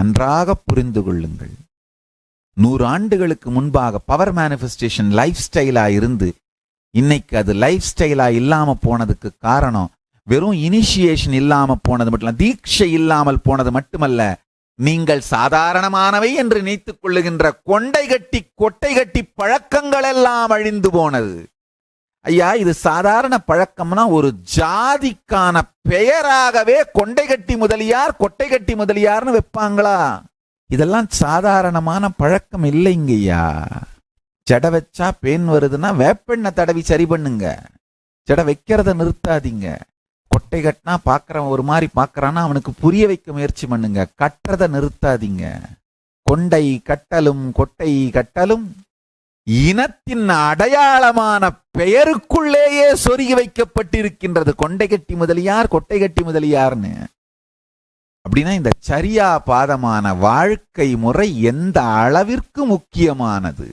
நன்றாக புரிந்து கொள்ளுங்கள். நூறு ஆண்டுகளுக்கு முன்பாக பவர் மேனிஃபெஸ்டேஷன் லைஃப் ஸ்டைலா இருந்து இன்னைக்கு அது லைஃப் ஸ்டைலா இல்லாமல் போனதுக்கு காரணம் வெறும் இனிஷியேஷன் இல்லாமல் போனது மட்டும் தீட்சை இல்லாமல் போனது மட்டுமல்ல நீங்கள் சாதாரணமானவை என்று நினைத்துக் கொள்ளுகின்ற கொண்டை கட்டி கொட்டை கட்டி பழக்கங்கள் எல்லாம் அழிந்து போனது. ஐயா இது சாதாரண பழக்கம்னா ஒரு ஜாதிக்கான பெயராகவே கொண்டை கட்டி முதலியார் கொட்டை கட்டி முதலியார்னு வைப்பாங்களா? இதெல்லாம் சாதாரணமான பழக்கம் இல்லைங்கய்யா ஜடை வச்சா பேன் வருதுன்னா வேப்பெண்ணை தடவி சரி பண்ணுங்க. ஜடை வைக்கிறத நிறுத்தாதீங்க. கொட்டை கட்டினா பார்க்குறவன் ஒரு மாதிரி பார்க்குறான்னா அவனுக்கு புரிய வைக்க முயற்சி பண்ணுங்க. கட்டுறத நிறுத்தாதீங்க. கொண்டை கட்டலும் கொட்டை கட்டலும் இனத்தின் அடையாளமான பெயருக்குள்ளேயே சொருகி வைக்கப்பட்டிருக்கின்றது. கொண்டை கட்டி முதலியார் கொட்டை கட்டி முதலியார்னு. அப்படின்னா இந்த சரியா பாதமான வாழ்க்கை முறை எந்த அளவிற்கு முக்கியமானது?